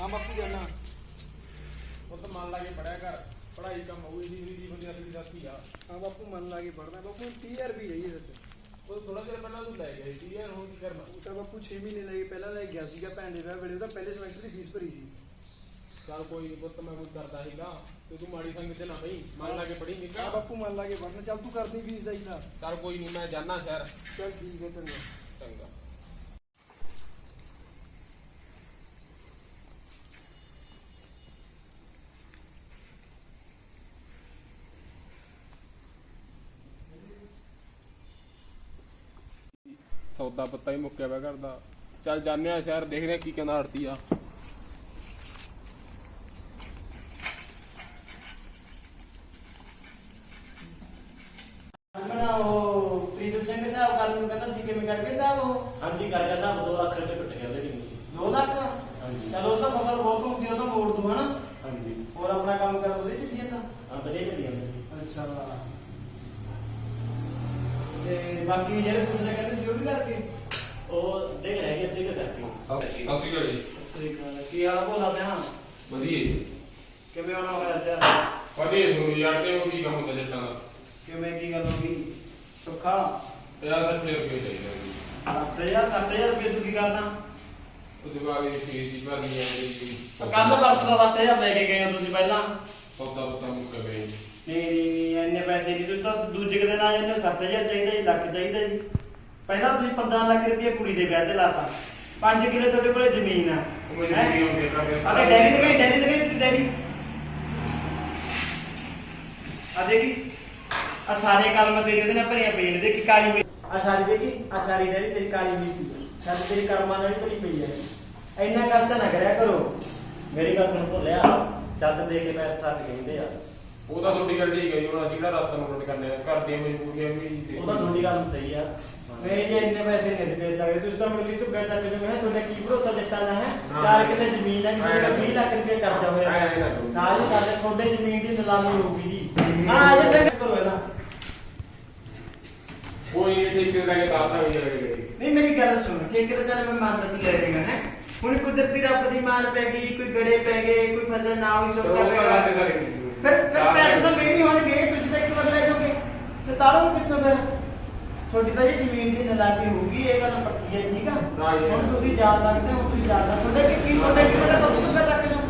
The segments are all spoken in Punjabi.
ਹਾਂ ਬਾਪੂ ਜਾਨਾ। ਉਹ ਤਾਂ ਮਨ ਲਾ ਕੇ ਪੜਿਆ ਕਰ ਪੜਾਈ ਕੰਮ ਹੋਊ ਇਹਦੀ ਗਰੀਬੀ ਬੰਦੇ ਅਸਲੀ ਦੱਸੀ ਆ। ਹਾਂ ਬਾਪੂ ਮਨ ਲਾ ਕੇ ਪੜਨਾ ਬਾਪੂ 30000 ਵੀ ਰਹੀ ਹੈ ਸੱਚ। ਉਹ ਥੋੜਾ ਜਿਹਾ ਪਹਿਲਾਂ ਤੂੰ ਲੈ ਗਿਆ ਸੀ ਯਾਰ ਹੁਣ ਕੀ ਕਰਨਾ? ਉਹ ਤਾਂ ਬਾਪੂ 6 ਮਹੀਨੇ ਲੈ ਕੇ ਪਹਿਲਾਂ ਲੈ ਗਿਆ ਸੀਗਾ ਭੈਣ ਦੇ ਵਿਆਹ ਵੇਲੇ ਉਹਦਾ ਪਹਿਲੇ ਸਮੈਸਟਰ ਦੀ ਫੀਸ ਭਰੀ ਸੀ। ਚੱਲ ਕੋਈ ਨਹੀਂ ਪੁੱਤ ਮੈਂ ਕੁਝ ਕਰਦਾ ਸੀਗਾ ਤੇ ਤੂੰ ਮਾੜੀ ਸੰਗਤ ਚ ਨਾ ਪਈ ਮਨ ਲਾ ਕੇ ਪੜੀ ਹਾਂ ਨਿੱਕਾ ਬਾਪੂ ਮਨ ਲਾ ਕੇ ਪੜਨਾ ਚੱਲ ਤੂੰ ਕਰਦੀ ਫੀਸ ਦਾ ਹੀ ਤਾਂ। ਚੱਲ ਕੋਈ ਨਹੀਂ ਮੈਂ ਜਾਣਾ ਸ਼ਹਿਰ। ਚੱਲ ਠੀਕ ਹੈ ਚੰਗਾ। ਚੰਗਾ। ਸੌਦਾ ਪੱਤਾ ਹੀ ਮੁੱਕਿਆ ਪਿਆ ਕਰਦਾ ਚੱਲ ਜਾਂਦੇ ਆ ਸ਼ਹਿਰ ਦੇਖਦੇ ਆ ਕੀ ਕਹਿੰਦਾ ਆੜਤੀ ਆ। ਆਪਣਾ ਉਹ ਪ੍ਰੀਤਮ ਸਿੰਘ ਸਾਹਿਬ ਕੱਲ ਨੂੰ ਕਹਿੰਦਾ ਸੀ ਕਿਵੇਂ ਕਰਕੇ ਸਾਹਿਬ ਉਹ? ਹਾਂਜੀ ਕਰਗਾ ਸਾਹਿਬ 2 ਲੱਖ ਰੁਪਏ ਟੁੱਟ ਗਿਆ ਉਹਦੇ 2 ਲੱਖ? ਹਾਂਜੀ। ਚਲੋ ਉਹ ਤਾਂ ਫਸਲ ਬਹੁਤ ਹੁੰਦੀ ਉਹ ਤਾਂ ਮੋੜ ਦੂ ਹਨਾ? ਹਾਂਜੀ। ਹੋਰ ਆਪਣਾ ਕੰਮ ਕਰ ਉਹਦੇ ਚ ਕੀ ਤਾਂ ਹਾਂ ਵਧੀਆ ਚੱਲੀ ਜਾਂਦਾ। ਅੱਛਾ। ਤੇ ਬਾਕੀ ਜਿਹੜੇ ਦੂਸਰੇ ਕਹਿੰਦੇ ਜੋ ਵੀ ਕਰਕੇ ਉਹ ਦੇਖ ਰਹਿ ਗਿਆ ਦੇਖ ਅਸੀਂ ਗਏ ਸਹੀ ਗੱਲ ਹੈ। ਕੀ ਹਾਲ ਭੋਲਾ ਸਿਆ ਵਧੀਆ ਕਿਵੇਂ ਆਉਣਾ ਹੋਇਆ ਅੱਜ? ਵਧੀਆ ਸੁਣੋ ਯਾਰ ਤੇ ਉਹ ਕੀ ਕੰਮ ਹੁੰਦਾ ਜੱਟਾਂ ਦਾ ਕਿਵੇਂ ਕੀ ਗੱਲ ਹੋ ਗਈ? ਸੁੱਖਾ? ਯਾਰ ਤਾਂ ਫੇਰ ਕੋਈ ਚਾਹੀਦਾ 7000 7000 ਰੁਪਏ ਤੂੰ ਕੀ ਕਰਨਾ? ਉਹਦੇ ਬਾਅਦ ਇਹ ਫੀਸ ਦੀ ਭਰਨੀ ਆ ਜਿਹੜੀ ਕੱਲ ਪਰਸੋਂ ਦਾ 7000 ਲੈ ਕੇ ਗਏ ਹੋ ਤੁਸੀਂ ਪਹਿਲਾਂ? ਸੌਦਾ ਪੱਤਾ ਮੁੱਕ ਗਏ ਨਹੀਂ ਨਹੀਂ ਇੰਨੇ ਪੈਸੇ ਨਹੀਂ ਤੁਸੀਂ ਤਾਂ ਦੂਜੇ ਕੁ ਦਿਨ ਆ ਜਾਂਦੇ ਹੋ 7000 ਚਾਹੀਦਾ ਜੀ ਲੱਖ ਚਾਹੀਦਾ ਜੀ। ਪਹਿਲਾਂ ਤੁਸੀਂ 15 ਲੱਖ ਰੁਪਏ ਕੁੜੀ ਦੇ ਵਿਆਹ ਤੇ ਲਾਤਾ। 5 ਕਿੱਲੇ ਤੁਹਾਡੇ ਕੋਲੇ ਜ਼ਮੀਨ ਆ। ਉਹ ਮੈਨੂੰ ਹੈਂ? ਤੇ ਡੈਰੀ ਤੇ ਗਈ ਡੈਰੀ ਤੇ ਗਈ ਡੈਰੀ ਆ ਦੇਖੀ ਆ ਸਾਰੇ ਕਲਮ ਤੇਰੇ ਉਹਦੇ ਨਾਲ ਭਰੀਆਂ ਪਈਆਂ ਨੇ ਦੇਖੀ ਕਾਲੀ ਮਿੱਟੀ। ਆ ਸਾਰੀ ਦੇਖੀ ਆ ਸਾਰੀ ਡੈਰੀ ਤੇਰੀ ਕਾਲੀ ਮਿੱਟੀ ਸਾਰੀ ਤੇਰੀ ਕਰਮਾਂ ਨਾਲ ਹੀ ਭਰੀ ਪਈ ਹੈ ਇੰਨਾ ਕਰਤਾ ਨਾ ਕਰਿਆ ਕਰੋ। ਮੇਰੀ ਗੱਲ ਸੁਣ ਭੁੱਲਿਆ ਚੱਦ ਦੇ ਕੇ ਪੈਰ ਛੱਡ ਕਹਿੰਦੇ ਆ। ਉਹ ਤਾਂ ਤੁਹਾਡੀ ਗੱਲ ਠੀਕ ਹੈ ਜੀ ਹੁਣ ਅਸੀਂ ਕਿਹੜਾ ਰਸਤਾ ਨੂੰ ਰੋਟ ਕਰਨੇ ਆ ਘਰ ਦੀਆਂ ਮਜਬੂਰੀਆਂ ਵੀ ਤੇ ਉਹ ਤਾਂ ਤੁਹਾਡੀ ਗੱਲ ਸਹੀ ਆ। ਮੈਂ ਜੇ ਇੰਨੇ ਪੈਸੇ ਨਹੀਂ ਦੇ ਸਕਦੇ। ਤੁਸੀਂ ਤਾਂ ਮੈਨੂੰ ਤੂੰ ਗੱਜਾ ਕਿ ਮੈਂ ਤੁਹਾਡਾ ਕੀ ਭਰੋਸਾ ਦਿੱਤਾ ਨਾ ਹੈ? ਹਾਂ। ਚਾਰ ਕਿੱਲੇ ਜ਼ਮੀਨ ਹੈ ਕਿਸੇ ਦਾ 20 ਲੱਖ ਰੁਪਏ ਕਰਜ਼ਾ ਹੋਇਆ। ਐਂ ਐਂ ਨਾ ਕਰੋ। ਨਾਲ ਹੀ ਕਰਦੇ ਤੁਹਾਡੇ ਜ਼ਮੀਨ ਦੀ ਨਿਲਾਮੀ ਹੋਊਗੀ ਜੀ। ਹਾਂ ਇਹ ਤੇ ਕਰੋ ਇਹਦਾ ਕੋਈ ਇਹ ਠੀਕ ਲੈ ਕੇ ਦਾਤਾ ਵੀ ਜਾਏਗਾ ਨਹੀਂ ਮੇਰੀ ਗੱਲ ਸੁਣ। ਠੇਕੇ ਤਾਂ ਚੱਲ ਮੈਂ ਮੰਨਦਾ ਤੂੰ ਲੈ ਲੇਗਾ ਹੈ। ਹੁਣ ਕੁਦਰਤੀ ਰੱਬ ਦੀ ਮਾਰ ਪੈ ਗਈ ਕੋਈ ਗੜੇ ਪੈ ਗਏ ਕੋਈ ਫਸਲ ਨਾ ਹੋਈ ਸੋਕਾ ਪੈ ਤਾਂ ਸਾਡੇ ਗਿਆ ਨਹੀਂ ਫਿਰ ਫਿਰ ਪੈਸੇ ਤਾਂ ਮੇਰੀ ਹੋਣਗੇ ਤੁਸੀਂ ਤਾਂ ਇੱਕ ਵਾਰ ਲੈ ਜਾਓਗੇ। ਤੇ ਤਾਰੋ ਕਿੱਥੋਂ ਫਿਰ? ਤੁਹਾਡੀ ਤਾਂ ਇਹ ਜ਼ਮੀਨ ਦੀ ਨਿਲਾਮੀ ਹੋਊਗੀ ਇਹ ਗੱਲ ਪੱਕੀ ਹੈ ਠੀਕ ਆ? ਹਾਂ ਜੀ। ਹੁਣ ਤੁਸੀਂ ਜਾ ਸਕਦੇ ਹੋ ਤੁਸੀਂ ਜਾ ਸਕਦੇ ਹੋ। ਕੀ ਕੀ ਤੁਹਾਡੇ ਕੀ ਤੁਹਾਡੇ ਕੋਲ ਤੁਸੀਂ ਫਿਰ ਰੱਖ ਜਾਓ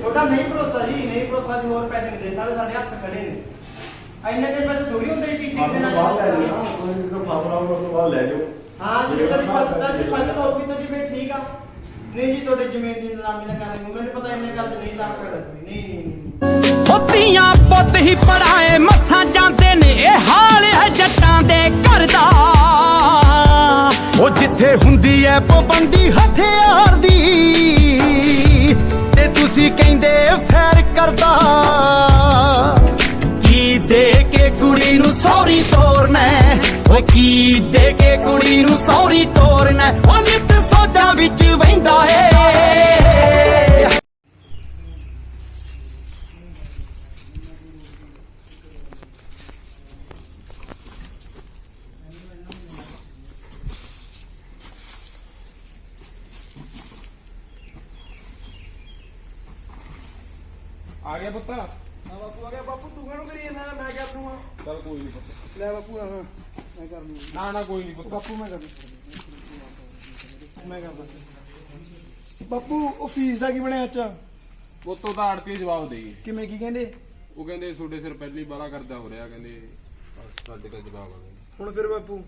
ਤੁਹਾਡਾ ਨਹੀਂ ਭਰੋਸਾ ਜੀ ਨਹੀਂ ਭਰੋਸਾ ਜੀ ਹੋਰ ਪੈਸੇ ਨਹੀਂ ਦੇ ਸਕਦੇ ਸਾਡੇ ਹੱਥ ਖੜੇ ਨੇ। ਇੰਨੇ ਦੇ ਪੈਸੇ ਥੋੜੀ ਹੁੰਦੇ ਜੀ ਕਿਸੇ ਨਾਲ ਬਾਅਦ ਲੈ ਜਾਓ ਨਾ ਕੋਈ ਵੀ ਫਸਲ ਆਉਣ ਉਸ ਤੋਂ ਬਾਅਦ ਲੈ ਜਾਓ। ਹਾਂ ਜੀ ਫਸਲ ਹੋ ਵੀ ਤੁਹਾਡੀ ਫਿਰ ਠੀਕ ਆ। ਨਹੀਂ ਜੀ ਤੁਹਾਡੀ ਜ਼ਮੀਨ ਦੀ ਨਿਲਾਮੀ ਦਾ ਕਰ ਮੈਨੂੰ ਪਤਾ ਹੋਤੀਆਂ ਹੀ ਪੜਾਏ, ਮੱਸਾਂ ਜਾਂਦੇ ਨੇ, ਇਹ ਹਾਲ ਹੈ ਜੱਟਾਂ ਦੇ ਘਰ ਦਾ ਉਹ ਜਿੱਥੇ ਹੁੰਦੀ ਐ, ਪਾਬੰਦੀ ਹਥਿਆਰ ਦੀ, ਤੇ ਤੁਸੀਂ ਕਹਿੰਦੇ ਫੈਰ ਕਰਦਾ ਕੀ ਦੇ ਕੇ ਕੁੜੀ ਨੂੰ ਸੌਰੀ ਤੋਰਨਾ ਹੈ? ਉਹ ਕੀ ਦੇ ਕੇ ਕੁੜੀ ਨੂੰ ਸੌਰੀ ਤੋਰਨਾ ਹੈ? ਉਹ ਨਿਤ ਆ ਗਿਆ ਪੁੱਤ। ਹਾਂ ਬਾਪੂ ਆ ਗਿਆ। ਬਾਪੂ ਤੂੰ ਕਿਹਨੂੰ ਕਰੀ ਜਾਂਦਾ? ਮੈਂ ਕਰ ਦੂੰਗਾ। ਚੱਲ ਕੋਈ ਨਹੀਂ ਪੁੱਤ। ਲੈ ਬਾਪੂ ਹਾਂ ਮੈਂ ਕਰ ਲੂੰਗਾ ਨਾ ਨਾ ਕੋਈ ਨਹੀਂ ਉਹ ਪੁੱਤ। ਬਾਪੂ ਮੈਂ ਕਰ ਦੂੰ ਮੈਂ ਕਰਦਾ ਬਾਪੂ ਉਹ ਫੀਸ ਦਾ ਕੀ ਬਣਿਆ ਅੱਛਾ ਪੁੱਤੋਂ ਤਾਂ ਆੜਤੀ ਜਵਾਬ ਦੇਈ ਕਿਵੇਂ ਕੀ ਕਹਿੰਦੇ? ਉਹ ਕਹਿੰਦੇ ਤੁਹਾਡੇ ਸਿਰ ਪਹਿਲੀ ਬਾਰਾ ਕਰਦਾ ਹੋ ਰਿਹਾ। ਕਹਿੰਦੇ ਸਾਡੇ ਦਾ ਜਵਾਬ ਆ ਗਿਆ। ਹੁਣ ਫਿਰ ਬਾਪੂ?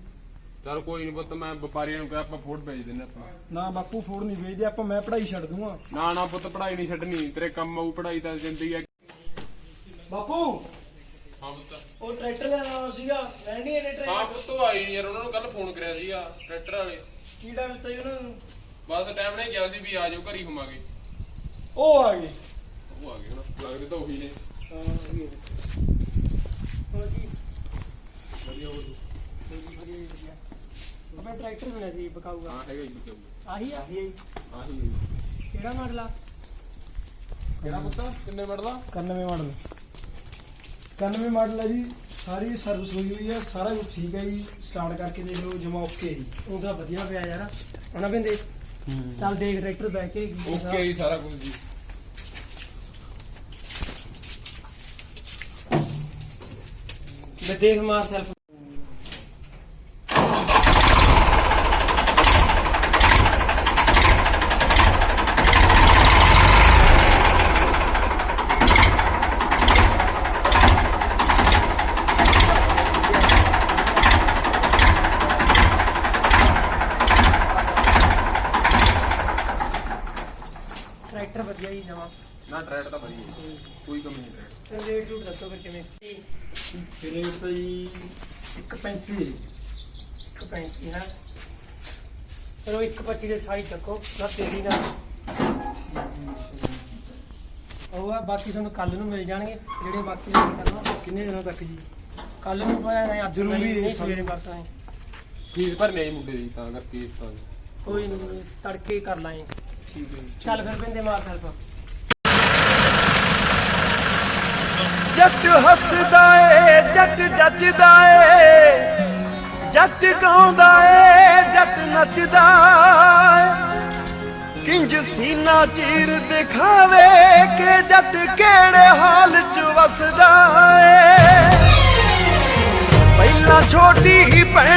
ਚੱਲ ਕੋਈ ਨਹੀਂ ਪੁੱਤ ਮੈਂ ਵਪਾਰੀਆਂ ਨੂੰ ਕਿਹਾ ਆਪਾਂ ਫੋਟ ਭੇਜ ਦਿੰਦੇ ਆਪਾਂ। ਨਾ ਬਾਪੂ ਫੋੜ ਨਹੀਂ ਵੇਚਦੇ ਆਪਾਂ ਮੈਂ ਪੜ੍ਹਾਈ ਛੱਡ ਦੂੰਗਾ। ਨਾ ਨਾ ਪੁੱਤ ਪੜਾਈ ਨਹੀਂ ਛੱਡਣੀ ਤੇਰੇ ਕੰਮ ਆਊ ਪੜਾਈ ਤਾਂ ਜ਼ਿੰਦਗੀ ਆ। ਬਾਪੂ! ਹਾਂ ਪੁੱਤ। ਉਹ ਟਰੈਕਟਰ ਲੈਣਾ ਸੀਗਾ ਲੈਣੀ ਹੈ ਟਰੈਕਟਰ। ਹਾਂ ਪੁੱਤ ਉਹ ਆਈ ਨੀ ਯਾਰ ਉਹਨਾਂ ਨੂੰ ਕੱਲ ਫੋਨ ਕਰਿਆ ਸੀਗਾ ਟਰੈਕਟਰ ਵਾਲੇ। ਕੀ ਟਾਈਮ ਦਿੱਤਾ ਜੀ ਉਹਨਾਂ ਨੂੰ? ਬਸ ਟਾਈਮ ਨੇ ਕਿਹਾ ਸੀ ਵੀ ਆ ਜਾਓ ਘਰੀ ਘੁਮਾਗੇ ਉਹ ਆ ਗਏ। ਉਹ ਆ ਗਏ ਹੁਣ ਲੱਗਦੇ ਤਾਂ ਉਹੀ ਨੇ। ਹਾਂ। ਹੋਰ ਕੀ? ਵਧੀਆ ਉਹ ਵਧੀਆ ਜੀ ਵਧੀਆ। ਮੈਂ ਟਰੈਕਟਰ ਲੈਣਾ ਸੀ ਬਕਾਊਗਾ ਹਾਂ ਹੈਗਾ ਹੀ ਬਚਾਊਗਾ ਆਹੀ ਆ? ਆਹੀ ਕਿਹੜਾ ਮਾਡਲ ਆ? ਕਿਹੜਾ ਪੁੱਤ? ਕਿੰਨੇ ਮਿੰਟ ਦਾ 91 ਮਾਡਲ 91 ਮਾਡਲ ਹੈ ਜੀ। ਸਾਰੀ ਸਰਵਿਸ ਹੋਈ ਹੋਈ ਹੈ ਸਾਰਾ ਕੁਝ ਠੀਕ ਹੈ ਜੀ। ਸਟਾਰਟ ਕਰਕੇ ਦੇਖ ਲਓ ਜਮਾ ਓਕੇ ਜੀ। ਉਹਦਾ ਵਧੀਆ ਪਿਆ ਯਾਰ। ਹਣਾ ਬਿੰਦੇ ਚੱਲ ਦੇਖ ਟਰੈਕਟਰ ਬਹਿ ਕੇ ਓਕੇ ਜੀ ਸਾਰਾ ਕੁਝ ਜੀ। ਮੈਂ ਦੇਖ ਮਾਰ ਸੈਲਫ ਟਰੈਕਟਰ ਵਧੀਆ ਹੀ ਨਵਾਂ। ਨਾ ਟਰੈਡ ਤਾਂ ਵਧੀਆ ਜੀ। ਕੋਈ ਕਮੀ ਨਹੀਂ ਤੇ ਰੇਟ ਰੂਟ ਦੱਸੋ ਫਿਰ ਕਿਵੇਂ? ਰੇਟ ਤਾਂ ਜੀ 135 135 ਹੈ ਚਲੋ 125 ਦੇ ਸਾਈ ਚੱਕੋ ਨਾ ਤੇਰੀ ਨਾ ਉਹ ਆ ਬਾਕੀ ਤੁਹਾਨੂੰ ਕੱਲ ਨੂੰ ਮਿਲ ਜਾਣਗੇ ਜਿਹੜੇ ਬਾਕੀ ਨੇ ਕਰਨਾ। ਕਿੰਨੇ ਦਿਨਾਂ ਤੱਕ ਜੀ? ਕੱਲ ਨੂੰ ਪਾਇਆ ਅੱਜ ਨੂੰ ਜ਼ਰੂਰੀ ਨਹੀਂ ਹੈ ਸਵੇਰੇ ਵਰਤਾਂ ਫੀਸ ਭਰ ਲਈ ਮੁੰਡੇ ਦੀ ਤਾਂ ਕਰਕੇ ਇਸ ਤਾਂ ਕੋਈ ਨਹੀਂ ਤੜਕੇ ਕਰ ਲਾਂਗੇ। ਜੀ ਚੱਲ ਫਿਰ ਬਿੰਦੇ ਮਾਰ ਸੈਲਫ ਜੱਟ ਹੱਸਦਾ ਏ, ਜੱਟ ਜੱਜਦਾ ਏ, ਜੱਟ ਗਾਉਂਦਾ ਏ, ਜੱਟ ਨੱਚਦਾ ਕਿੰਜ ਸੀਨਾ ਚੀਰ ਦਿਖਾਵੇ ਕਿ ਜੱਟ ਕਿਹੜੇ ਹਾਲ ਚ ਵਸਦਾ ਏ। ਪਹਿਲਾਂ ਛੋਟੀ ਹੀ ਭੈਣ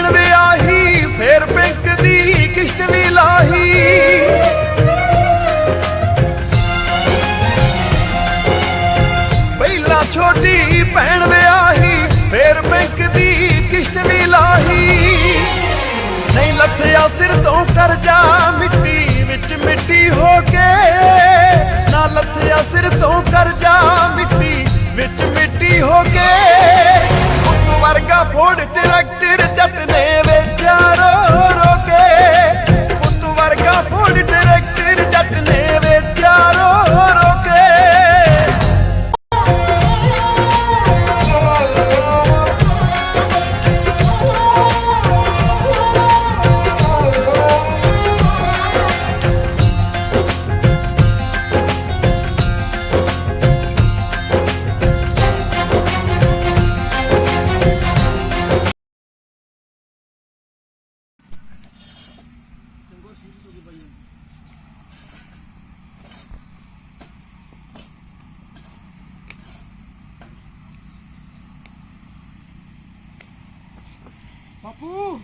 ਬਾਪੂ!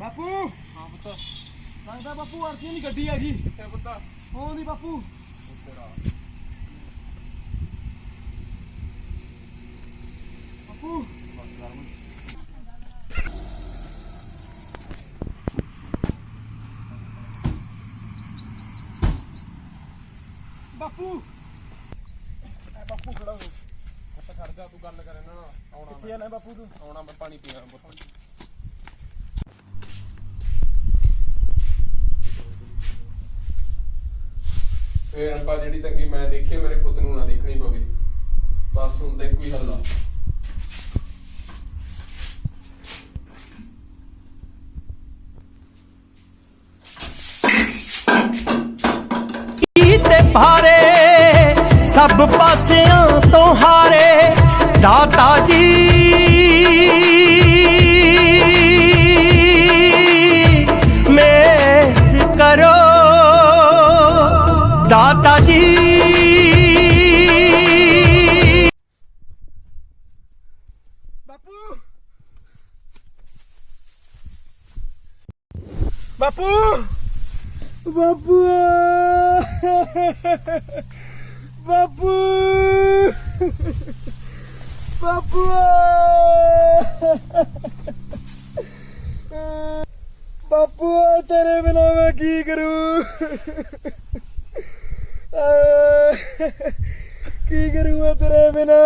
ਬਾਪੂ! ਹਾਂ ਪੁੱਤ। ਲੱਗਦਾ ਬਾਪੂ ਅਰਥੀ ਦੀ ਗੱਡੀ ਆ ਗਈ। ਕਿੱਥੇ ਪੁੱਤ? ਉਹ ਨਹੀਂ ਬਾਪੂ। ਬਾਪੂ! ਬਾਪੂ ਐ ਬਾਪੂ ਖੜਾ ਹੋ ਪੁੱਤ ਖੜ ਜਾ ਤੂੰ ਗੱਲ ਕਰ ਇਹਨਾਂ ਨਾਲ ਆਉਣਾ ਕਿੱਥੇ ਮੈਂ। ਜਾਣਾ ਬਾਪੂ ਤੂੰ? ਆਉਣਾ ਮੈਂ ਪਾਣੀ ਪੀਣਾ ਪੁੱਤ। ਫੇਰ ਆਪਾਂ ਜਿਹੜੀ ਤੰਗੀ ਮੈਂ ਦੇਖੀ ਮੇਰੇ ਪੁੱਤ ਨੂੰ ਨਾ ਦੇਖਣੀ ਪਵੇ। ਬਸ ਹੁਣ ਤਾਂ ਹੀ ਹੱਲ ਆ। ਤੇ ਭਾਰੇ ਸਭ ਪਾਸਿਆਂ ਤੋਂ ਹਾਰੇ। ਦਾਤਾ ਜੀ। ਮੇਰ ਕਰੋ ਦਾਤਾ ਜੀ। ਬਾਪੂ ਬਾਪੂ। ਬਾਪੂ। ਬਾਪੂ। ਬਾਪੂ! ਬਾਪੂ ਤੇਰੇ ਬਿਨਾ ਮੈਂ ਕੀ ਕਰੂੰ? ਕੀ ਕਰੂੰ ਤੇਰੇ ਬਿਨਾ?